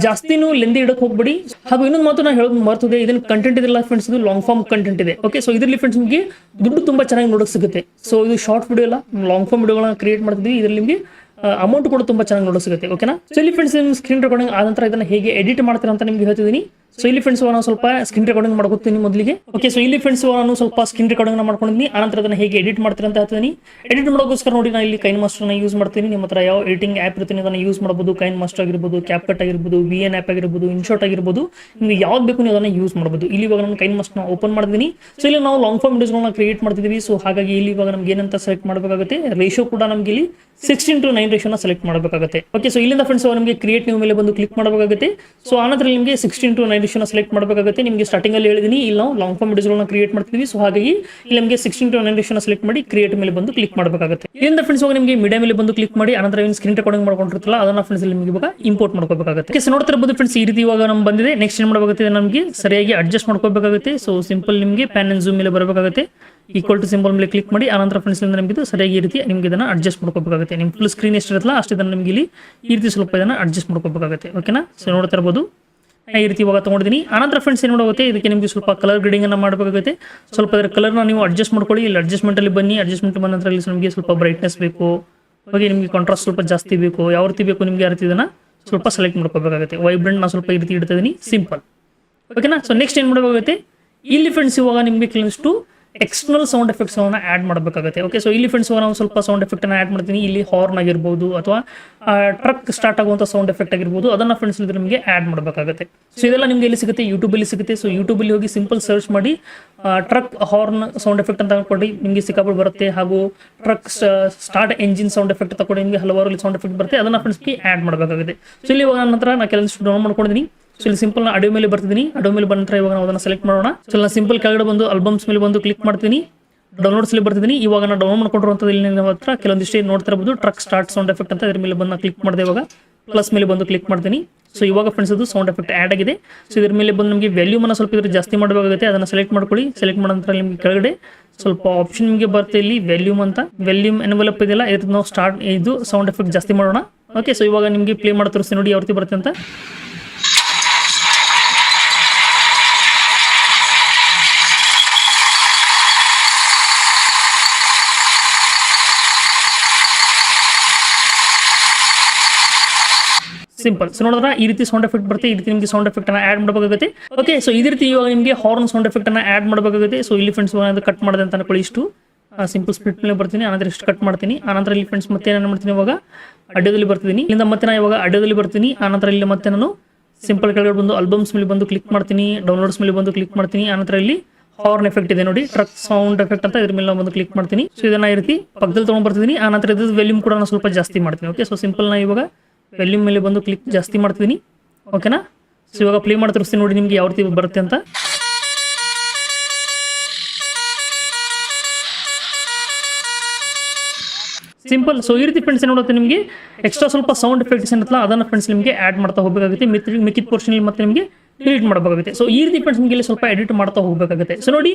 ಜಾಸ್ತಿನೂ ಲೆಂದಿ ಇಡಕ್ ಹೋಗ್ಬೇಡಿ. ಹಾಗೂ ಇನ್ನೊಂದು ಮಾತು ನಾನು ಹೇಳೋದು ಮರ್ತದೆ ಇದನ್ನ ಕಂಟೆಂಟ್ ಇದೆಲ್ಲ ಫ್ರೆಂಡ್ಸ್ ಇದು ಲಾಂಗ್ ಫಾರ್ಮ್ ಕಂಟೆಂಟ್ ಇದೆ. ಓಕೆ ಸೊ ಇದರಲ್ಲಿ ಫ್ರೆಂಡ್ಸ್ ನಿಮಗೆ ದುಡ್ಡು ತುಂಬಾ ಚೆನ್ನಾಗಿ ನೋಡಕ್ ಸಿಗುತ್ತೆ. ಸೊ ಇದು ಶಾರ್ಟ್ ವಿಡಿಯೋ ಅಲ್ಲ ಲಾಂಗ್ ಫಾರ್ಮ್ ವಿಡಿಯೋಗಳನ್ನ ಕ್ರಿಯೇಟ್ ಮಾಡ್ತಿದ್ವಿ. ಇದರಲ್ಲಿ ನಿಮಗೆ ಅಮೌಂಟ್ ಕೂಡ ತುಂಬಾ ಚೆನ್ನಾಗಿ ನೋಡೋ ಸಿಗುತ್ತೆ ಓಕೆನಾ ಸೊ ಇಲ್ಲಿ ಫ್ರೆಂಡ್ಸ್ ನಿಮ್ಮ ಸ್ಕ್ರೀನ್ ರೆಕಾರ್ಡಿಂಗ್ ಆದ ನಂತರ ಇದನ್ನ ಹೇಗೆ ಎಡಿಟ್ ಮಾಡ್ತೀರಾ ಅಂತ ನಿಮ್ಗೆ ಹೇಳ್ತಿದ್ದೀನಿ. ಸೊ ಇಲ್ಲಿ ಫ್ರೆಂಡ್ಸ್ ನಾವು ಸ್ವಲ್ಪ ಸ್ಕ್ರೀನ್ ರೆಕಾರ್ಡಿಂಗ್ ಮಾಡ್ಕೊತೀನಿ ಮೊದಲಿಗೆ. ಓಕೆ ಸೊ ಇಲ್ಲಿ ಫ್ರೆಂಡ್ಸ್ ನಾನು ಸ್ವಲ್ಪ ಸ್ಕ್ರೀನ್ ರೆಕಾರ್ಡಿಂಗ್ ಮಾಡ್ಕೊಂಡಿದ್ದೀನಿ ಆನಂತರ ಅದನ್ನ ಹೇಗೆ ಎಡಿಟ್ ಮಾಡ್ತೀನಿ ಅಂತ ಹೇಳ್ತೀನಿ. ಎಡಿಟ್ ಮಾಡೋಕ್ಕೋಸ್ಕರ ನೋಡಿ ನಾನು ಇಲ್ಲಿ ಕೈನ್ ಮಾಸ್ಟರ್ನ ಯೂಸ್ ಮಾಡ್ತೀನಿ. ನಿಮ್ಮ ಹತ್ರ ಯಾವ ಎಡಿಟಿಂಗ್ ಆ್ಯಪ್ ಇರ್ತೀನಿ ಅದನ್ನು ಯೂಸ್ ಮಾಡ್ಬೋದು. ಕೈನ್ ಮಾಸ್ಟರ್ ಆಗಿರ್ಬೋದು ಕ್ಯಾಪ್ಕಟ್ ಆಗಿರ್ಬೋದು ವಿ ಎನ್ ಆ್ಯಪ್ ಆಗಿರ್ಬೋದು ಇನ್ಶಾರ್ಟ್ ಆಗಿರ್ಬೋದು. ನಿಮ್ಗೆ ಯಾವ್ದು ಬೇಕು ನೀವು ಅದನ್ನ ಯೂಸ್ ಮಾಡ್ಬೋದು. ಇಲ್ಲಿ ಇವಾಗ ನಾನು ಕೈನ್ ಮಾಸ್ಟರ್ನ ಓಪನ್ ಮಾಡಿದ್ದೀನಿ ಸೊ ಇಲ್ಲಿ ನಾವು ಲಾಂಗ್ ಫಾರ್ಮ್ ವಿಡಿಯೋಸ್ಗಳನ್ನ ಕ್ರಿಯೇಟ್ ಮಾಡ್ತಿದ್ದೀವಿ ಸೊ ಹಾಗಾಗಿ ಇಲ್ಲಿ ಇವಾಗ ನಮ್ಗೆ ಏನಂತ ಸೆಲೆಕ್ಟ್ ಮಾಡಬೇಕಾಗುತ್ತೆ? ರೇಷೋ ಕೂಡ ನಮ್ಗೆ ಇಲ್ಲಿ ಸಿಕ್ಸ್ಟೀನ್ ಟು ನೈನ್ ರೇಷೋನ ಸೆಲೆಕ್ಟ್ ಮಾಡಬೇಕಾಗುತ್ತೆ. ಓಕೆ ಸೊ ಇಲ್ಲಿಂದ ಫ್ರೆಂಡ್ಸ್ ನಿಮಗೆ ಕ್ರಿಯೇಟ್ ನೀವು ಮೇಲೆ ಬಂದು ಕ್ಲಿಕ್ ಮಾಡಬೇಕಾಗುತ್ತೆ. ಸೊ ಆನಂತರ ನಿಮಗೆ ಸಿಕ್ಸ್ಟೀನ್ ಟು ನೈನ್ ರೇಷೋನ ಸೆಲೆಕ್ಟ್ ಮಾಡಬೇಕಾಗುತ್ತೆ. ನಿಮಗೆ ಸ್ಟಾರ್ಟಿಂಗ್ ಅಲ್ಲಿ ಹೇಳಿದೀನಿ. ಇಲ್ಲಿ ನಾವು ಲಾಂಗ್ ಫಾರ್ಮ್ ವಿಡಿಯೋಸ್ಗಳನ್ನ ಕ್ರಿಯೇಟ್ ಮಾಡ್ತೀವಿ ಸೊ ಹಾಗಾಗಿ ಇಲ್ಲಿ ನಮಗೆ ಸಿಕ್ಸ್ಟೀನ್ ಟು ನೈನ್ ರೇಷೋನ ಸೆಲೆಕ್ಟ್ ಮಾಡಿ ಕ್ರಿಯೇಟ್ ಮೇಲೆ ಬಂದು ಕ್ಲಿಕ್ ಮಾಡಬೇಕಾಗುತ್ತೆ. ಇಲ್ಲಿಂದ ಫ್ರೆಂಡ್ಸ್ ಹೋಗಿ ನಿಮಗೆ ಮೀಡಿಯಾ ಮೇಲೆ ಬಂದು ಕ್ಲಿಕ್ ಮಾಡಿ, ಆನಂತರ ಏನು ಸ್ಕ್ರೀನ್ ರೆಕಾರ್ಡಿಂಗ್ ಮಾಡ್ಕೊಂಡಿರ್ತಲ್ಲ ಅದನ್ನ ಫ್ರೆಂಡ್ಸ್ ನಿಮಗೆ ಇವಾಗ ಇಂಪೋರ್ಟ್ ಮಾಡ್ಕೋಬೇಕಾಗುತ್ತೆ ಸೊ ನೋಡ್ತಾ ಇರಬಹುದು ಫ್ರೆಂಡ್ಸ್ ಈ ರೀತಿ ಇವಾಗ ನಮ್ಗೆ ಬಂದಿದೆ. ನೆಕ್ಸ್ಟ್ ಏನು ಮಾಡಬೇಕಾಗುತ್ತೆ ನಮಗೆ ಸರಿಯಾಗಿ ಅಡ್ಜಸ್ಟ್ ಮಾಡ್ಕೋಬೇಕಾಗುತ್ತೆ ಸೊ ಸಿಂಪಲ್ ನಿಮಗೆ ಪ್ಯಾನ್ ಅಂಡ್ ಜೂಮ್ ಮೇಲೆ ಬರಬೇಕಾಗುತ್ತೆ. ಈಕ್ವಲ್ ಟು ಸಿಂಬಲ್ ಮೇಲೆ ಕ್ಲಿಕ್ ಮಾಡಿ, ಆನಂತರ ಫ್ರೆಂಡ್ಸ್ ನಿಮಗೆ ಇದು ಸರಿಯಾಗಿ ರೀತಿ ನಿಮಗೆ ಇದನ್ನ ಅಡ್ಜಸ್ಟ್ ಮಾಡ್ಕೋಬೇಕಾಗುತ್ತೆ ನಿಮ್ಮ ಫುಲ್ ಸ್ಕ್ರೀನ್ ಎಷ್ಟಿರುತ್ತಲ್ಲ ಅಷ್ಟು ಇದನ್ನ ನಿಮಗೆ ಇಲ್ಲಿ ಈ ರೀತಿ ಸ್ವಲ್ಪ ಇದನ್ನ ಅಡ್ಜಸ್ಟ್ ಮಾಡ್ಕೋಬೇಕಾಗುತ್ತೆ ಓಕೆನಾ ಸೊ ನೋಡ್ತಾ ಇರ್ಬೋದು. ಈ ರೀತಿ ಇವಾಗ ತೊಗೊಂಡಿದ್ದೀನಿ ಆನಂತರ ಫ್ರೆಂಡ್ಸ್ ಏನು ಮಾಡೋಗುತ್ತೆ, ಇದಕ್ಕೆ ನಿಮಗೆ ಸ್ವಲ್ಪ ಕಲರ್ ಗ್ರೇಡಿಂಗ್ ಅನ್ನ ಮಾಡಬೇಕಾಗುತ್ತೆ. ಸ್ವಲ್ಪ ಅದರ ಕಲರ್ನ ನೀವು ಅಡ್ಜಸ್ಟ್ ಮಾಡ್ಕೊಳ್ಳಿ. ಇಲ್ಲಿ ಅಡ್ಜಸ್ಟ್ಮೆಂಟ್ ಅಲ್ಲಿ ಬನ್ನಿ. ಅಡ್ಜಸ್ಟ್ಮೆಂಟ್ ಬಂದ ನಂತರ ಇಲ್ಲಿ ನಿಮಗೆ ಸ್ವಲ್ಪ ಬ್ರೈಟ್ನೆಸ್ ಬೇಕು. ಹಾಗೆ ನಿಮಗೆ ಕಾಂಟ್ರಾಸ್ಟ್ ಸ್ವಲ್ಪ ಜಾಸ್ತಿ ಬೇಕು. ಯಾವ ರೀತಿ ಬೇಕು ನಿಮಗೆ ಆ ರೀತಿ ಸ್ವಲ್ಪ ಸೆಲೆಕ್ಟ್ ಮಾಡ್ಕೋಬೇಕಾಗುತ್ತೆ. ವೈಬ್ರೆಂಟ್ ನಾನು ಸ್ವಲ್ಪ ಈ ರೀತಿ ಇಡ್ತಾ ಇದೀನಿ. ಸಿಂಪಲ್ ಓಕೆನಾ ಸೊ ನೆಕ್ಸ್ಟ್ ಏನು ಮಾಡಬೇಕಾಗುತ್ತೆ? ಇಲ್ಲಿ ಫ್ರೆಂಡ್ಸ್ ಇವಾಗ ನಿಮಗೆ ಕೆಲವಷ್ಟು ಎಕ್ಸ್ಟರ್ನಲ್ ಸೌಂಡ್ ಎಫೆಕ್ಟ್ಸ್ ಆ್ಯಡ್ ಮಾಡಬೇಕಾಗುತ್ತೆ. ಓಕೆ ಸೊ ಇಲ್ಲಿ ಫ್ರೆಂಡ್ಸ್ ನಾವು ಸ್ವಲ್ಪ ಸೌಂಡ್ ಎಫೆಕ್ಟ್ ಆ್ಯಡ್ ಮಾಡ್ತೀನಿ. ಇಲ್ಲಿ ಹಾರ್ನ್ ಆಗಿರ್ಬೋದು ಅಥವಾ ಟ್ರಕ್ ಸ್ಟಾರ್ಟ್ ಆಗುವಂತ ಸೌಂಡ್ ಎಫೆಕ್ಟ್ ಆಗಿರ್ಬೋದು, ಅದನ್ನ ಫ್ರೆಂಡ್ಸ್ ಇದ್ರೆ ನಿಮಗೆ ಆಡ್ ಮಾಡಬೇಕಾಗುತ್ತೆ. ಸೊ ಇದೆಲ್ಲ ನಿಮಗೆ ಎಲ್ಲಿ ಸಿಗುತ್ತೆ? ಯೂಟ್ಯೂಬಲ್ಲಿ ಸಿಗುತ್ತೆ. ಸೊ ಯೂಟ್ಯೂಬಲ್ಲಿ ಹೋಗಿ ಸಿಂಪಲ್ ಸರ್ಚ್ ಮಾಡಿ ಟ್ರಕ್ ಹಾರ್ನ್ ಸೌಂಡ್ ಎಫೆಕ್ಟ್ ಅಂತ ಕೊಡಿ ನಿಮಗೆ ಸಿಕ್ಕಾಪಟ್ಟು ಬರುತ್ತೆ. ಹಾಗೂ truck start engine sound effect ತಗೊಂಡು ನಿಮಗೆ ಹಲವಾರು ಸೌಂಡ್ ಎಫೆಕ್ಟ್ ಬರುತ್ತೆ. ಅದನ್ನ ಫ್ರೆಂಡ್ಸ್ಗೆ ಆಡ್ ಮಾಡಬೇಕಾಗುತ್ತೆ. ಸೊ ಇಲ್ಲಿ ಇವಾಗ ನಂತರ ನಾನು ಕೆಲವೊಂದಿಷ್ಟು ಡೌನ್ ಮಾಡ್ಕೊಂಡಿದ್ದೀನಿ ಸೊ ಇಲ್ಲಿ ಸಿಂಪಲ್ ಅಡಿಯೋ ಮೇಲೆ ಬರ್ತಿದ್ದೀನಿ ಅಡಿಯೋ ಮೇಲೆ ಬಂದ ನಂತರ ಇವಾಗ ನಾವು ಅದನ್ನ ಸೆಲೆಕ್ಟ್ ಮಾಡೋಣ. ಸೊ ನಾನು ಸಿಂಪಲ್ ಕೆಳಗಡೆ ಬಂದು ಆಲ್ಬಮ್ಸ್ ಮೇಲೆ ಬಂದು ಕ್ಲಿಕ್ ಮಾಡ್ತೀನಿ. ಡೌನ್ಲೋಡ್ಸ್ ಅಲ್ಲಿ ಬರ್ತಿದ್ದೀನಿ ಇವಾಗ ನಾನು ಡೌನ್ಲೋಡ್ ಮಾಡ್ಕೊಂಡಿರುವಂಥದ್ದು ಇಲ್ಲಿ ನಿಮ್ಮ ಹತ್ರ ಕೆಲವೊಂದಿಷ್ಟೇ ನೋಡ್ತಿರಬಹುದು ಟ್ರಕ್ ಸ್ಟಾರ್ಟ್ ಸೌಂಡ್ ಎಫೆಕ್ಟ್ ಅಂತ ಇದ್ರ ಮೇಲೆ ಬಂದು ಕ್ಲಿಕ್ ಮಾಡಿದೆ ಇವಾಗ. ಪ್ಲಸ್ ಮೇಲೆ ಬಂದು ಕ್ಲಿಕ್ ಮಾಡ್ತೀನಿ. ಸೊ ಇವಾಗ ಫ್ರೆಂಡ್ಸ್ ಅದು ಸೌಂಡ್ ಎಫೆಕ್ಟ್ ಆಡ್ ಆಗಿದೆ. ಸೊ ಇದ್ರ ಮೇಲೆ ಬಂದು ನಿಮಗೆ ವ್ಯಾಲ್ಯೂಮ್ ಅನ್ನ ಸ್ವಲ್ಪ ಇದ್ರ ಜಾಸ್ತಿ ಮಾಡಬೇಕಾಗುತ್ತೆ. ಅದನ್ನ ಸೆಲೆಕ್ಟ್ ಮಾಡ್ಕೊಳ್ಳಿ. ಸೆಲೆಕ್ಟ್ ಮಾಡೋ ನಂತರ ನಿಮಗೆ ಕೆಳಗಡೆ ಸ್ವಲ್ಪ ಆಪ್ಷನ್ ನಿಮಗೆ ಬರುತ್ತೆ ಇಲ್ಲಿ ವ್ಯಾಲ್ಯೂಮ್ ಅಂತ. ವ್ಯಾಲ್ಯೂಮ್ ಎನ್ವಲಪ್ ಇದೆಯಲ್ಲ ಇದ್ರ ನಾವು ಸ್ಟಾರ್ಟ್ ಇದು ಸೌಂಡ್ ಎಫೆಕ್ಟ್ ಜಾಸ್ತಿ ಮಾಡೋಣ. ಓಕೆ ಸೊ ಇವಾಗ ನಿಮಗೆ ಪ್ಲೇ ಮಾಡಿ ನೋಡಿ ಯಾವ ರೀತಿ ಬರುತ್ತೆ ಅಂತ. ಸಿಂಪಲ್. ಸೊ ನೋಡಿದ್ರೆ? ಈ ರೀತಿ ಸೌಂಡ್ ಎಫೆಕ್ಟ್ ಬರುತ್ತೆ, ಈ ರೀತಿ ನಿಮಗೆ ಸೌಂಡ್ ಎಫೆಕ್ಟ್ ಅನ್ನ ಆಡ್ ಮಾಡಬೇಕಾಗುತ್ತೆ. ಓಕೆ ಸೊ ಇದೇ ರೀತಿ ಇವಾಗ ನಿಮಗೆ ಹಾರ್ನ್ ಸೌಂಡ್ ಎಫೆಕ್ಟ್ ಅನ್ನ ಆಡ್ ಮಾಡಬೇಕಾಗುತ್ತೆ. ಸೊ ಇಲ್ಲಿ ಫ್ರೆಂಡ್ಸ್ ಕಟ್ ಮಾಡಿದೆ ಅಂತ ಅನ್ಕೊಳ್ಳಿ ಇಷ್ಟು. ಸಿಂಪಲ್ ಸ್ಪ್ಲಿಟ್ ಮೇಲೆ ಬರ್ತೀನಿ, ಆನಂತರ ಇಷ್ಟು ಕಟ್ ಮಾಡ್ತೀನಿ. ಆನಂತರ ಇಲ್ಲಿ ಫ್ರೆಂಡ್ಸ್ ಮತ್ತೆ ಏನು ಮಾಡ್ತೀನಿ ಇವಾಗ? ಅಡ್ಡದಲ್ಲಿ ಬರ್ತೀನಿ ಇಲ್ಲಿಂದ ಮತ್ತೆ ನಾನು ಇವಾಗ ಅಡ್ಡದಲ್ಲಿ ಬರ್ತೀನಿ. ಆನಂತರ ಇಲ್ಲಿ ಮತ್ತೆ ನಾನು ಸಿಂಪಲ್ ಕೆಳಗಡೆ ಬಂದು ಆಲ್ಬಮ್ಸ್ ಮೇಲೆ ಬಂದು ಕ್ಲಿಕ್ ಮಾಡ್ತೀನಿ. ಡೌನ್ಲೋಡ್ಸ್ ಮೇಲೆ ಬಂದು ಕ್ಲಿಕ್ ಮಾಡ್ತೀನಿ. ಆನಂತರ ಇಲ್ಲಿ ಹಾರ್ನ್ ಎಫೆಕ್ಟ್ ಇದೆ ನೋಡಿ. ಟ್ರಕ್ ಸೌಂಡ್ ಎಫೆಕ್ಟ್ ಅಂತ ಇದ್ರ ಮೇಲೆ ನಾನು ಬಂದು ಕ್ಲಿಕ್ ಮಾಡ್ತೀನಿ. ಸೊ ಇದನ್ನ ಈ ರೀತಿ ಪಕ್ಕದಲ್ಲಿ ತೊಗೊಂಡ್ ಆನಂತರ ಇದ್ರ ವ್ಯಾಲ್ಯೂಮ್ ಕೂಡ ನಾನು ಸ್ವಲ್ಪ ಜಾಸ್ತಿ ಮಾಡ್ತೀನಿ. ಓಕೆ ಸೊ ಸಿಂಪಲ್ ನಾ ಇವಾಗ ವ್ಯಾಲ್ಯೂಮ್ ಮೇಲೆ ಬಂದು ಕ್ಲಿಕ್ ಜಾಸ್ತಿ ಮಾಡ್ತೀನಿ ಓಕೆನಾ ಸೊ ಇವಾಗ ಪ್ಲೇ ಮಾಡಿ ತೋರಿಸ್ತೀನಿ ನೋಡಿ ನಿಮ್ಗೆ ಯಾವ ರೀತಿ ಬರುತ್ತೆ ಅಂತ. ಸಿಂಪಲ್ ಸೊ ಈ ರೀತಿ ಫ್ರೆಂಡ್ಸ್ ಏನು ನಿಮಗೆ? ಎಕ್ಸ್ಟ್ರಾ ಸ್ವಲ್ಪ ಸೌಂಡ್ ಎಫೆಕ್ಟ್ಸ್ ಏನತ್ತಲ್ಲ ಅದನ್ನ ಫ್ರೆಂಡ್ಸ್ ನಿಮಗೆ ಆ್ಯಡ್ ಮಾಡ್ತಾ ಹೋಗಬೇಕಾಗುತ್ತೆ. ಮಿತ್ ಮಿಕ್ಕಿದ ಪೋರ್ಷನ್ ಮತ್ತೆ ನಿಮಗೆ ಡಿಲೀಟ್ ಮಾಡಬೇಕಾಗುತ್ತೆ. ಸೊ ಈ ರೀತಿ ಫ್ರೆಂಡ್ಸ್ ನಿಮಗೆ ಇಲ್ಲಿ ಸ್ವಲ್ಪ ಎಡಿಟ್ ಮಾಡ್ತಾ ಹೋಗಬೇಕಾಗುತ್ತೆ. ಸೊ ನೋಡಿ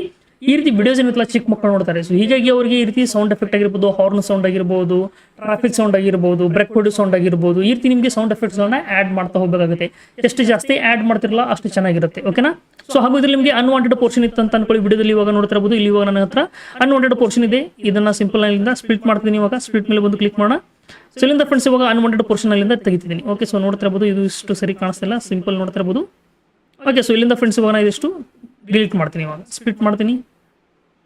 ಈ ರೀತಿ ವಿಡಿಯೋಸ್ ಏನಿಲ್ಲ ಚಿಕ್ಕ ಮಕ್ಕಳು ನೋಡ್ತಾರೆ. ಸೊ ಹೀಗಾಗಿ ಅವರಿಗೆ ಈ ರೀತಿ ಸೌಂಡ್ ಎಫೆಕ್ಟ್ ಆಗಿರ್ಬೋದು ಹಾರ್ನ್ ಸೌಂಡ್ ಆಗಿರ್ಬೋದು ಟ್ರಾಫಿಕ್ ಸೌಂಡ್ ಆಗಿರ್ಬೋದು ಬ್ರೇಕ್ ಹೊಡಿ ಸೌಂಡ್ ಆಗಿರ್ಬೋದು, ಈ ರೀತಿ ನಿಮಗೆ ಸೌಂಡ್ ಎಫೆಕ್ಟ್ಸ್ಗಳನ್ನ ಆಡ್ ಮಾಡ್ತಾ ಹೋಗಬೇಕಾಗುತ್ತೆ. ಎಷ್ಟು ಜಾಸ್ತಿ ಆಡ್ ಮಾಡ್ತಿರಲ್ಲ ಅಷ್ಟು ಚೆನ್ನಾಗಿರುತ್ತೆ. ಓಕೆನಾ ಸೊ ಹಾಗೂ ಇದ್ರಲ್ಲಿ ನಿಮಗೆ ಅನ್ವಾಂಟೆಡ್ ಪೋರ್ಷನ್ ಇತ್ತು ಅಂತ ಅನ್ಕೊಳ್ಳಿ. ವಿಡಿಯೋದಲ್ಲಿ ಇವಾಗ ನೋಡ್ತಾ ಇರಬಹುದು ಇಲ್ಲಿ ಇವಾಗ ನನ್ನ ಹತ್ರ ಅನ್ವಾಂಟೆಡ್ ಪೋರ್ಷನ್ ಇದೆ. ಇದನ್ನ ಸಿಂಪಲ್ ಅಲ್ಲಿಂದ ಸ್ಪ್ಲಿಟ್ ಮಾಡ್ತೀನಿ ಇವಾಗ. ಸ್ಪ್ಲಿಟ್ ಮೇಲೆ ಬಂದು ಕ್ಲಿಕ್ ಮಾಡೋಣ. ಸೊ ಇಲ್ಲಿಂದ ಫ್ರೆಂಡ್ಸ್ ಇವಾಗ ಅನ್ವಾಂಟೆಡ್ ಪೋರ್ಷನ್ ಅಲ್ಲಿಂದ ತೆಗಿತಿದ್ದೀನಿ ಓಕೆ ಸೊ ನೋಡ್ತಾ ಇರಬಹುದು ಇದು ಇಷ್ಟು ಸರಿ ಕಾಣಿಸ್ತಿಲ್ಲ. ಸಿಂಪಲ್ ನೋಡ್ತಾ ಇರಬಹುದು ಓಕೆ ಸೊ ಇಲ್ಲಿಂದ ಫ್ರೆಂಡ್ಸ್ ಇವಾಗ ಇದಿಷ್ಟು ಡಿಲೀಟ್ ಮಾಡ್ತೀನಿ ಇವಾಗ. ಸ್ಪಿಟ್ ಮಾಡ್ತೀನಿ.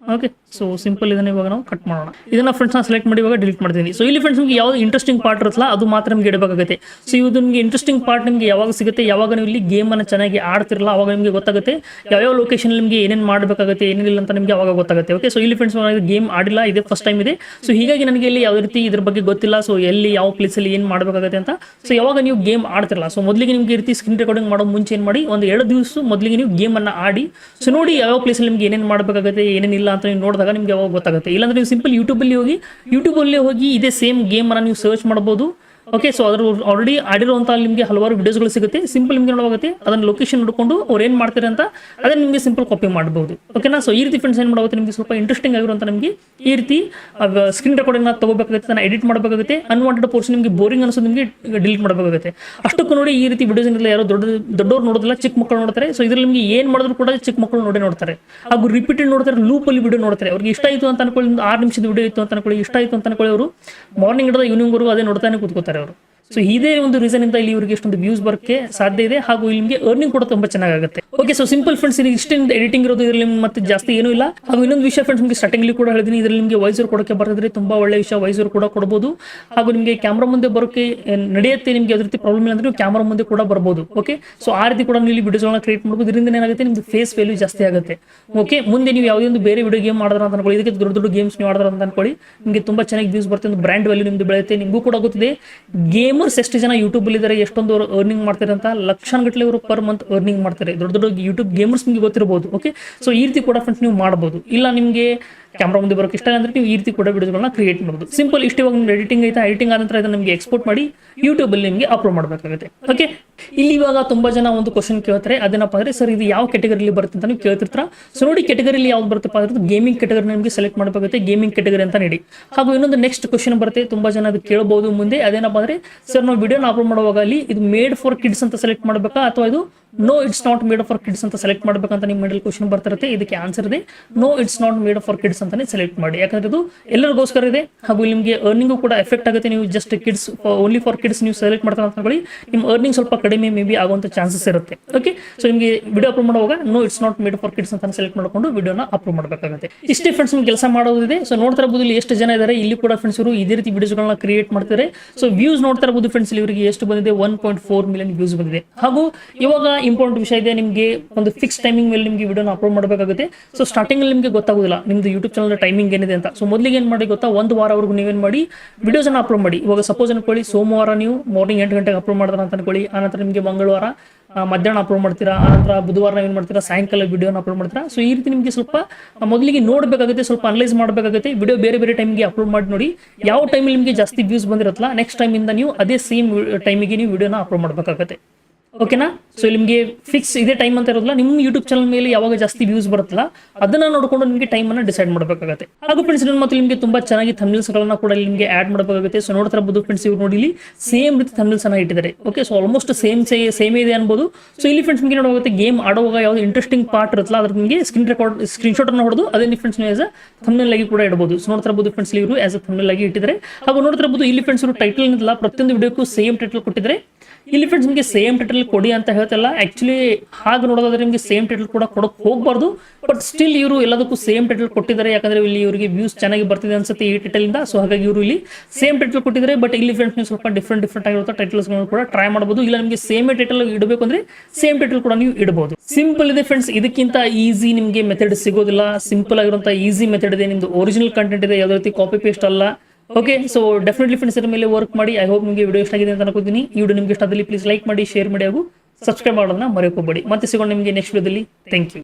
ಓಕೆ ಸೊ ಸಿಂಪಲ್ ಇದನ್ನ ಇವಾಗ ನಾವು ಕಟ್ ಮಾಡೋಣ. ಇದನ್ನ ಫ್ರೆಂಡ್ಸ್ ನಾನು ಸೆಲೆಕ್ಟ್ ಮಾಡಿ ಇವಾಗ ಡಿಲೀಟ್ ಮಾಡ್ತೀನಿ. ಸೊ ಇಲ್ಲಿ ಫ್ರೆಂಡ್ಸ್ ನಿಮಗೆ ಯಾವ್ದು ಇಂಟ್ರೆಸ್ಟಿಂಗ್ ಪಾರ್ಟ್ ಇರುತ್ತಲ್ಲ, ಅದು ಮಾತ್ರ ನಿಮಗೆ ಇಡಬೇಕಾಗುತ್ತೆ. ಸೊ ಇದು ನಿಮಗೆ ಇಂಟ್ರೆಸ್ಟಿಂಗ್ ಪಾರ್ಟ್ ನಿಮಗೆ ಯಾವಾಗ ಸಿಗುತ್ತೆ, ಯಾವಾಗ ನೀವು ಇಲ್ಲಿ ಗೇಮ್ ಅನ್ನು ಚೆನ್ನಾಗಿ ಆಡ್ತಿರಲ್ಲ, ಅವಾಗ ನಿಮಗೆ ಗೊತ್ತಾಗುತ್ತೆ. ಯಾವ್ಯಾವ ಲೊಕೇಶನ್ ನಿಮಗೆ ಏನೇನು ಮಾಡಬೇಕಾಗುತ್ತೆ, ಏನಿಲ್ಲ ಅಂತ ನಿಮಗೆ ಅವಾಗ ಗೊತ್ತಾಗುತ್ತೆ ಓಕೆ ಸೊ ಇಲ್ಲಿ ಫ್ರೆಂಡ್ಸ್ ಗೇಮ್ ಆಡಿಲ್ಲ, ಇದೆ ಫಸ್ಟ್ ಟೈಮ್ ಇದೆ. ಸೊ ಹೀಗಾಗಿ ನನಗೆ ಇಲ್ಲಿ ಯಾವ ರೀತಿ ಇದ್ರ ಬಗ್ಗೆ ಗೊತ್ತಿಲ್ಲ. ಸೊ ಎಲ್ಲಿ, ಯಾವ ಪ್ಲೇಸಲ್ಲಿ ಏನು ಮಾಡಬೇಕಾಗುತ್ತೆ ಅಂತ. ಸೊ ಯಾವಾಗ ನೀವು ಗೇಮ್ ಆಡ್ತಿರಲ್ಲ ಸೊ ಮೊದಲಿಗೆ ನಿಮಗೆ ರೀತಿ ಸ್ಕ್ರೀನ್ ರೆಕಾರ್ಡಿಂಗ್ ಮಾಡೋ ಮುಂಚೆ ಏನು ಮಾಡಿ, ಒಂದು ಎರಡು ದಿವಸ ಮೊದಲಿಗೆ ನೀವು ಗೇಮ್ ಅನ್ನ ಆಡಿ ಸೊ ನೋಡಿ ಯಾವ ಪ್ಲೇಸಲ್ಲಿ ನಿಮಗೆ ಏನೇನು ಮಾಡಬೇಕಾಗುತ್ತೆ, ಏನೇನಿಲ್ಲ ಅಂತ ನೀವು ನೋಡಿದಾಗ ನಿಮ್ಗೆ ಯಾವಾಗ ಗೊತ್ತಾಗುತ್ತೆ? ಇಲ್ಲಾಂದ್ರೆ ನೀವು ಸಿಂಪಲ್ ಯೂಟ್ಯೂಬಲ್ಲಿ ಹೋಗಿ ಯೂಟ್ಯೂಬಲ್ಲಿ ಹೋಗಿ ಇದೇ ಸೇಮ್ ಗೇಮ್ ಅನ್ನ ನೀವು ಸರ್ಚ್ ಮಾಡ್ಬೋದು. ಓಕೆ ಸೊ ಅದ್ರ ಆಲ್ರೆಡಿ ಆಡಿರುವಂಥ ನಿಮಗೆ ಹಲವಾರು ವಿಡಿಯೋಸ್ಗಳು ಸಿಗುತ್ತೆ. ಸಿಂಪಲ್ ನಿಮಗೆ ನೋಡೋಗುತ್ತೆ ಅದನ್ನ ಲೊಕೇಶನ್ ನೋಡಿಕೊಂಡು ಅವ್ರು ಏನು ಮಾಡ್ತಾರೆ ಅಂತ ಅದನ್ನ ನಿಮಗೆ ಸಿಂಪಲ್ ಕಾಪಿ ಮಾಡಬಹುದು ಓಕೆನಾ ಸೊ ಈ ರೀತಿ ಫ್ರೆಂಡ್ಸ್ ಏನ್ ಮಾಡುತ್ತೆ ನಿಮಗೆ ಸ್ವಲ್ಪ ಇಂಟ್ರೆಸ್ಟಿಂಗ್ ಆಗಿರುವಂಥ ನಿಮಗೆ ಈ ರೀತಿ ಸ್ಕ್ರೀನ್ ರೆಕಾರ್ಡಿಂಗ್ ತಗೋಬೇಕಾಗುತ್ತೆ, ಅದನ್ನ ಎಡಿಟ್ ಮಾಡಬೇಕಾಗುತ್ತೆ. ಅನ್ವಾಂಟೆಡ್ ಪೋರ್ಷನ್ ನಿಮಗೆ ಬೋರಿಂಗ್ ಅನಿಸೋದು ನಿಮಗೆ ಡಿಲೀಟ್ ಮಾಡಬೇಕಾಗುತ್ತೆ. ಅಷ್ಟಕ್ಕೂ ನೋಡಿ ಈ ರೀತಿ ವಿಡಿಯೋಸ್ ಇಲ್ಲ ಯಾರೋ ದೊಡ್ಡ, ದೊಡ್ಡವ್ರು ನೋಡೋದಿಲ್ಲ, ಚಿಕ್ಕ ಮಕ್ಕಳು ನೋಡ್ತಾರೆ. ಸೊ ಇದ್ರಲ್ಲಿ ನಿಮಗೆ ಏನು ಮಾಡಿದ್ರು ಕೂಡ ಚಿಕ್ಕ ಮಕ್ಕಳು ನೋಡಿ ನೋಡ್ತಾರೆ. ಹಾಗೂ ರಿಪೀಟೆಡ್ ನೋಡ್ತಾರೆ ಲೂಪಲ್ಲಿ ವಿಡಿಯೋ ನೋಡ್ತಾರೆ. ಅವ್ರಿಗೆ ಇಷ್ಟ ಆಯಿತು ಅಂತ ಅನ್ಕೊಳ್ಳಿ ಆರು ನಿಮಿಷದ ವಿಡಿಯೋ ಇತ್ತು ಅಂತ ಅನ್ಕೊಳ್ಳಿ, ಇಷ್ಟ ಆಯಿತು ಅಂತ ಅನ್ಕೊಳ್ಳಿ ಅವರು ಮಾರ್ನಿಂಗ್ ಹಿಡಿದ ಈವ್ನಿಂಗ್ವರೆಗೂ ಅದೇ ನೋಡ್ತಾನೆ ಕೂತ್ಕೋತಾರೆ. ಅವರು. ಸೊ ಇದೇ ಒಂದು ರೀಸನ್ ಇಂದ ಇಲ್ಲಿ ಇವರಿಗೆ ಇಷ್ಟೊಂದು ವ್ಯೂಸ್ ಬರೋಕ್ಕೆ ಸಾಧ್ಯ ಇದೆ ಹಾಗೂ ಇಲ್ಲಿ ನಿಮಗೆ ಅರ್ನಿಂಗ್ ಕೂಡ ತುಂಬಾ ಚೆನ್ನಾಗುತ್ತೆ ಓಕೆ ಸೊ ಸಿಂಪಲ್ ಫ್ರೆಂಡ್ಸ್ ಇದು ಎಡಿಟಿಂಗ್ ಇರೋದು ಇದರಲ್ಲಿ ಮತ್ತೆ ಜಾಸ್ತಿ ಏನೂ ಇಲ್ಲ. ಹಾಗೂ ಇನ್ನೊಂದು ವಿಷಯ ಫ್ರೆಂಡ್ಸ್ ನಿಮಗೆ ಸ್ಟಾರ್ಟಿಂಗ್ಲಿ ಕೂಡ ಹೇಳಿದೀನಿ. ಇದರಲ್ಲಿ ನಿಮಗೆ ವಾಯ್ಸರ್ ಕೊಡೋಕೆ ಬರ್ತಿದ್ರೆ ತುಂಬಾ ಒಳ್ಳೆ ವಿಷಯ ವಾಯ್ಸರ್ ಕೂಡ ಕೊಡಬಹುದು ಹಾಗೂ ನಿಮಗೆ ಕ್ಯಾಮ್ರಾ ಮುಂದೆ ಬರೋಕೆ ನಡೆಯುತ್ತೆ ನಿಮಗೆ ಅದೇ ರೀತಿ ಪ್ರಾಬ್ಲಮ್ ಇಲ್ಲ ಅಂದ್ರೆ ನೀವು ಕ್ಯಾಮ್ರಾ ಮುಂದೆ ಕೂಡ ಬರ್ಬೋದು. ಓಕೆ ಸೊ ಆ ರೀತಿ ಕೂಡ ನೀವು ಇಲ್ಲಿ ವಿಡಿಯೋಗಳನ್ನ ಕ್ರಿಯೇಟ್ ಮಾಡ್ಬೋದು. ಇದರಿಂದ ಏನಾಗುತ್ತೆ? ನಿಮ್ದು ಫೇಸ್ ವ್ಯಾಲ್ಯೂ ಜಾಸ್ತಿ ಆಗುತ್ತೆ. ಓಕೆ ಮುಂದೆ ನೀವು ಯಾವುದೇ ಒಂದು ಬೇರೆ ವಿಡಿಯೋ ಗೇಮ್ ಮಾಡಿದ್ರ ಅಂತ ಅನ್ಕೊಳ್ಳಿ. ಇದಕ್ಕೆ ದೊಡ್ಡ ದೊಡ್ಡ ಗೇಮ್ಸ್ ನೀವು ಅಂತ ಅನ್ಕೊಳ್ಳಿ. ನಿಮಗೆ ತುಂಬಾ ಚೆನ್ನಾಗಿ ವ್ಯೂಸ್ ಬರುತ್ತೆ. ಒಂದು ಬ್ರ್ಯಾಂಡ್ ವ್ಯಾಲ್ಯೂ ನಿಮ್ದು ಬೆಳೆಯುತ್ತೆ. ನಿಮಗೂ ಕೂಡ ಗೊತ್ತಿದೆ. ಗೇಮರ್ಸ್ ಎಷ್ಟು ಜನ ಯೂಟ್ಯೂಬ್ ಅಲ್ಲಿ ಇದ್ದಾರೆ ಎಷ್ಟೊಂದು ಅರ್ನಿಂಗ್ ಮಾಡ್ತಾರೆ ಅಂತ ಲಕ್ಷಾನುಗಟ್ಟಲೆ ಅವರು ಪರ್ ಮಂತ್ ಅರ್ನಿಂಗ್ ಮಾಡ್ತಾರೆ. ದೊಡ್ಡ ದೊಡ್ಡ ಯೂಟ್ಯೂಬ್ ಗೇಮರ್ಸ್ ನಿಮಗೆ ಗೊತ್ತಿರಬಹುದು ಓಕೆ ಸೊ ಈ ರೀತಿ ಕೂಡ ಫ್ರೆಂಡ್ಸ್ ನೀವು ಮಾಡಬಹುದು ಇಲ್ಲ ನಿಮಗೆ ಕ್ಯಾಮ್ರಾ ಮುಂದೆ ಬರೋಕೆ ಇಷ್ಟ ಅಂದ್ರೆ ನೀವು ಈ ರೀತಿ ಕೂಡ ವಿಡಿಯೋಗಳನ್ನ ಕ್ರಿಯೇಟ್ ಮಾಡಬಹುದು ಸಿಂಪಲ್ ಇಷ್ಟ ಇವಾಗ ಎಡಿಟಿಂಗ್ ಐತೆ? ಎಡಿಟಿಂಗ್ ಆದ ನಂತರ ಇದನ್ನ ನಿಮಗೆ ಎಕ್ಸ್ಪೋರ್ಟ್ ಮಾಡಿ ಯೂಟ್ಯೂಬ್ ಅಲ್ಲಿ ನಿಮಗೆ ಅಪ್ಲೋಡ್ ಮಾಡಬೇಕಾಗುತ್ತೆ ಓಕೆ ಇಲ್ಲಿ ಇವಾಗ ತುಂಬಾ ಜನ ಒಂದು ಕ್ವಶನ್ ಕೇಳ್ತಾರೆ. ಅದೇನಪ್ಪ ಅಂದ್ರೆ, ಸರ್, ಇದು ಯಾವ ಕೆಟಗರಿಲಿ ಬರುತ್ತೆ ಅಂತ ನೀವು ಕೇಳ್ತಿರ್ತಾರ? ಸೊ ನೋಡಿ ಕೆಟಗರಿಲಿ ಯಾವ್ದು ಬರುತ್ತಪ್ಪ ಅಂದ್ರೆ ಗೇಮಿಂಗ್ ಕೆಟಗರಿ ನಿಮಗೆ ಸೆಲೆಕ್ಟ್ ಮಾಡಬೇಕಾಗುತ್ತೆ ಗೇಮಿಂಗ್ ಕೆಟಗರಿ ಅಂತ ನೀಡಿ. ಹಾಗೂ ಇನ್ನೊಂದು ನೆಕ್ಸ್ಟ್ ಕ್ವಶನ್ ಬರುತ್ತೆ, ತುಂಬಾ ಜನ ಅದು ಕೇಳಬಹುದು ಮುಂದೆ. ಅದೇನಪ್ಪ ಅಂದ್ರೆ, ಸರ್, ನಾವು ವಿಡಿಯೋನ ಅಪ್ಲೋಡ್ ಮಾಡುವಾಗ ಅಲ್ಲಿ ಇದು ಮೇಡ್ ಫಾರ್ ಕಿಡ್ಸ್ ಅಂತ ಸೆಲೆಕ್ಟ್ ಮಾಡಬೇಕಾ? ಅಥವಾ ಇದು no it's not made for kids ಅಂತ ಸೆಲೆಕ್ಟ್ ಮಾಡಬೇಕಂತ ನಿಮ್ಮ ಮೈಂಡಲ್ಲಿ ಕ್ವಶನ್ ಬರ್ತಿರುತ್ತೆ, ಇದಕ್ಕೆ ಆನ್ಸರ್ ಇದೆ. No it's not made for kids ಅಂತಾನೆ ಸೆಲೆಕ್ಟ್ ಮಾಡಿ. ಯಾಕಂದ್ರೆ ಇದು ಎಲ್ಲರಿಗೋಸ್ಕರ ಇದೆ. ಹಾಗೂ ನಿಮಗೆ ಅರ್ನಿಂಗು ಕೂಡ ಎಫೆಕ್ಟ್ ಆಗುತ್ತೆ. ನೀವು just kids only for kids ನೀವು ಸೆಲೆಕ್ಟ್ ಮಾಡ್ತಾರೆ ಅಂತ ಹೇಳಿ ನಿಮ್ಮ ಅರ್ನಿಂಗ್ ಸ್ವಲ್ಪ ಕಡಿಮೆ ಮೇ ಬಿ ಆಗುವಂತ ಚಾನ್ಸಸ್ ಇರುತ್ತೆ. ಓಕೆ ಸೊ ನಿಮಗೆ ವಿಡಿಯೋ ಅಪ್ಲೋಡ್ ಮಾಡುವಾಗ no it's not made for kids ಅಂತ ಸೆಲೆಕ್ಟ್ ಮಾಡ್ಕೊಂಡು ವಿಡಿಯೋನ ಅಪ್ರೂವ್ ಮಾಡಬೇಕಾಗುತ್ತೆ. ಇಷ್ಟೇ ಫ್ರೆಂಡ್ಸ್ ನಿಮ್ಗೆ ಕೆಲಸ ಮಾಡೋದಿದೆ. ಸೊ ನೋಡ್ತಾ ಇರಬಹುದು ಇಲ್ಲಿ ಎಷ್ಟು ಜನ ಇದ್ದಾರೆ ಇಲ್ಲಿ ಕೂಡ ಫ್ರೆಂಡ್ಸ್ ಇವರು ಇದೇ ರೀತಿ ವಿಡಿಯೋಸ್ಗಳನ್ನ ಕ್ರಿಯೇಟ್ ಮಾಡ್ತಾರೆ. ಸೊ ವ್ಯೂಸ್ ನೋಡ್ತಾ ಇರಬಹುದು ಫ್ರೆಂಡ್ಸ್ ಇಲ್ಲಿ ಇವರಿಗೆ ಎಷ್ಟು ಬಂದಿದೆ? One point four million views ಬಂದಿದೆ. ಹಾಗೂ ಇವಾಗ ಇಂಪಾರ್ಟೆಂಟ್ ವಿಷಯ ಇದೆ, ನಿಮಗೆ ಒಂದು ಫಿಕ್ಸ್ ಟೈಮಿಂಗ್ ಮೇಲೆ ನಿಮಗೆ ವಿಡಿಯೋನ ಅಪ್ಲೋಡ್ ಮಾಡಬೇಕಾಗುತ್ತೆ. ಸೊ ಸ್ಟಾರ್ಟಿಂಗ್ ಅಲ್ಲಿ ನಿಮಗೆ ಗೊತ್ತಾಗೋದಿಲ್ಲ, ನಿಮ್ದು ಯೂಟ್ಯೂಬ್ ಚಾನಲ್ ಟೈಮಿಂಗ್ ಏನಿದೆ ಅಂತ. ಸೊ ಮೊದಲಿಗೆ ಏನು ಮಾಡಿ ಗೊತ್ತಾ, ಒಂದು ವಾರವರೆಗೂ ನೀವೇನು ಮಾಡಿ ವಿಡಿಯೋಸ್ ಅನ್ನ ಅಪ್ಲೋಡ್ ಮಾಡಿ. ಇವಾಗ ಸಪೋಸ್ ಅನ್ಕೊಳ್ಳಿ, ಸೋಮವಾರ ನೀವು ಮಾರ್ನಿಂಗ್ ಎಂಟು ಗಂಟೆಗೆ ಅಪ್ಲೋಡ್ ಮಾಡ್ತಾರೆ ಅಂತ ಅನ್ಕೊಳ್ಳಿ ಆನಂತರ ನಿಮಗೆ ಮಂಗಳವಾರ ಮಧ್ಯಾಹ್ನ ಅಪ್ಲೋಡ್ ಮಾಡ್ತೀರಾ ಆನಂತರ ಬುಧವಾರ ಏನು ಮಾಡ್ತೀರಾ, ಸಾಯಂಕಾಲ ವಿಡಿಯೋನ ಅಪ್ಲೋಡ್ ಮಾಡ್ತೀರಾ. ಸೊ ಈ ರೀತಿ ನಿಮಗೆ ಸ್ವಲ್ಪ ಮೊದಲಿಗೆ ನೋಡಬೇಕಾಗುತ್ತೆ, ಸ್ವಲ್ಪ ಅನಲೈಸ್ ಮಾಡಬೇಕಾಗುತ್ತೆ ವಿಡಿಯೋ ಬೇರೆ ಬೇರೆ ಟೈಮ್ಗೆ ಅಪ್ಲೋಡ್ ಮಾಡಿ ನೋಡಿ, ಯಾವ ಟೈಮಲ್ಲಿ ನಿಮಗೆ ಜಾಸ್ತಿ ವ್ಯೂಸ್ ಬಂದಿರತ್ತಲ್ಲ ನೆಕ್ಸ್ಟ್ ಟೈಮಿಂದ ನೀವು ಅದೇ ಸೇಮ್ ಟೈಮಿಗೆ ನೀವು ವಿಡಿಯೋನ ಅಪ್ಲೋಡ್ ಮಾಡಬೇಕಾಗುತ್ತೆ. ಓಕೆನಾ ಸೊ ನಿಮಗೆ ಫಿಕ್ಸ್ ಇದೇ ಟೈಮ್ ಅಂತ ಇರೋದಿಲ್ಲ. ನಿಮ್ಮ ಯೂಟ್ಯೂಬ್ ಚಾನಲ್ ಮೇಲೆ ಯಾವಾಗ ಜಾಸ್ತಿ ವ್ಯೂಸ್ ಬರುತ್ತಲ್ಲ, ಅದನ್ನ ನೋಡಿಕೊಂಡು ನಿಮಗೆ ಟೈಮ್ ಅನ್ನ ಡಿಸೈಡ್ ಮಾಡಬೇಕಾಗುತ್ತೆ. ಹಾಗೂ ಫ್ರೆಂಡ್ಸ್ ನನ್ನ ಮತ್ತು ನಿಮಗೆ ತುಂಬಾ ಚೆನ್ನಾಗಿ thumbnails ಗಳನ್ನ ಕೂಡ ನಿಮಗೆ ಆಡ್ ಮಾಡಬೇಕಾಗುತ್ತೆ. ಸೊ ನೋಡ್ತಾ ಇರಬಹುದು ಫ್ರೆಂಡ್ಸ್ ಇವ್ರು ನೋಡಿ ಸೇಮ್ ರೀತಿ thumbnails ಅನ್ನ ಇಟ್ಟಿದ್ದಾರೆ. Okay so almost same same ಇದೆ ಅನ್ಬೋದು. ಸೊ ಇಲ್ಲಿ ಫ್ರೆಂಡ್ಸ್ ನಿಮಗೆ ನೋಡೋಗುತ್ತೆ ಗೇಮ್ ಆಡುವಾಗ ಯಾವ್ದು ಇಂಟ್ರೆಸ್ಟಿಂಗ್ ಪಾರ್ಟ್ ಇರುತ್ತಲ್ಲ ಅದ್ರ ನಿಮಗೆ ಸ್ಕ್ರೀನ್ ರೆಕಾರ್ಡ್ ಸ್ಕ್ರೀನ್ ಶಾಟ್ ಅನ್ನು ಹೊಡೆದು ಅದೇ ಫ್ರೆಂಡ್ಸ್ ಆಸ್ ಥಂಬ್ನೇಲ್ ಆಗಿ ಕೂಡ ಇಡಬಹುದು ಸೊ ನೋಡ್ತಾ ಇರಬಹುದು ಫ್ರೆಂಡ್ಸ್ ಇವರು ಆಸ್ ಅ ಥಂಬ್ನೇಲ್ ಆಗಿ ಇಟ್ಟಿದ್ದಾರೆ. ಹಾಗೂ ನೋಡ್ತಾ ಇರಬಹುದು ಇಲ್ಲಿ ಫ್ರೆಂಡ್ಸ್ ಇವರು ಟೈಟಲ್ ಪ್ರತಿಯೊಂದು ವಿಡಿಯೋಕ್ಕೂ ಸೇಮ್ ಟೈಟಲ್ ಕೊಟ್ಟಿದ್ದಾರೆ. ಇಲ್ಲಿ ಫ್ರೆಂಡ್ಸ್ ನಿಮಗೆ ಸೇಮ್ ಟೈಟಲ್ ಕೊಡಿ ಅಂತ ಹೇಳ್ತಲ್ಲ ಆಕ್ಚುಲಿ ಹಾಗೆ ನೋಡೋದಾದ್ರೆ ನಿಮಗೆ ಸೇಮ್ ಟೈಟಲ್ ಕೂಡ ಕೊಡೋಕೆ ಹೋಗಬಾರ್ದು ಬಟ್ ಸ್ಟಿಲ್ ಇವರು ಎಲ್ಲದಕ್ಕೂ ಸೇಮ್ ಟೈಟಲ್ ಕೊಟ್ಟಿದ್ದಾರೆ, ಯಾಕಂದ್ರೆ ಇಲ್ಲಿ ಇವರಿಗೆ ವ್ಯೂಸ್ ಚೆನ್ನಾಗಿ ಬರ್ತಿದೆ ಅನ್ಸುತ್ತೆ ಈ ಟೈಟಲ್ ಇಂದ ಸೊ ಹಾಗಾಗಿ ಇವರು ಇಲ್ಲಿ ಸೇಮ್ ಟೈಟಲ್ ಕೊಟ್ಟಿದ್ದಾರೆ ಬಟ್ ಇಲ್ಲಿ ಫ್ರೆಂಡ್ಸ್ ನೀವು ಸ್ವಲ್ಪ ಡಿಫ್ರೆಂಟ್ ಡಿಫ್ರೆಂಟ್ ಆಗಿರುತ್ತೆ ಟೈಟಲ್ಸ್ ಕೂಡ ಟ್ರೈ ಮಾಡಬಹುದು ಇಲ್ಲ ನಿಮಗೆ ಸೇಮ್ ಟೈಟಲ್ ಇಡಬೇಕು ಅಂದ್ರೆ ಸೇಮ್ ಟೈಟಲ್ ಕೂಡ ನೀವು ಇಡಬಹುದು ಸಿಂಪಲ್ ಇದೆ ಫ್ರೆಂಡ್ಸ್ ಇದಕ್ಕಿಂತ ಈಸಿ ನಿಮಗೆ ಮೆಥಡ್ ಸಿಗೋದಿಲ್ಲ. ಸಿಂಪಲ್ ಆಗಿರುವಂತಹ ಈಸಿ ಮೆಥಡ್ ಇದೆ, ನಿಮ್ದು ಒರಿಜಿನಲ್ ಕಂಟೆಂಟ್ ಇದೆ, ಯಾವುದೇ ರೀತಿ ಕಾಪಿ ಪೇಸ್ಟ್ ಅಲ್ಲ. ಓಕೆ ಸೊ ಡೆಫಿನೆಟ್ಲಿ ಫ್ರೆಂಡ್ಸ್ ಇದ್ರ ಮೇಲೆ ವರ್ಕ್ ಮಾಡಿ ಐ ಹೋಪ್ ನಿಮಗೆ ವಿಡಿಯೋ ಇಷ್ಟ ಆಗಿದೆ ಅಂತ ಅನ್ಕೋತೀನಿ. ಈ ವಿಡಿಯೋ ನಿಮಗೆ ಇಷ್ಟ ಆದಲ್ಲಿ ಪ್ಲೀಸ್ ಲೈಕ್ ಮಾಡಿ ಶೇರ್ ಮಾಡಿ ಹಾಗೂ ಸಬ್ಸ್ಕ್ರೈಬ್ ಮಾಡೋದನ್ನ ಮರೆಯೋಕೋಬೇಡಿ ಮತ್ತೆ ಸಿಗೋಣ ನಿಮಗೆ ನೆಕ್ಸ್ಟ್ ವಿಡಿಯೋದಲ್ಲಿ ಥ್ಯಾಂಕ್ ಯು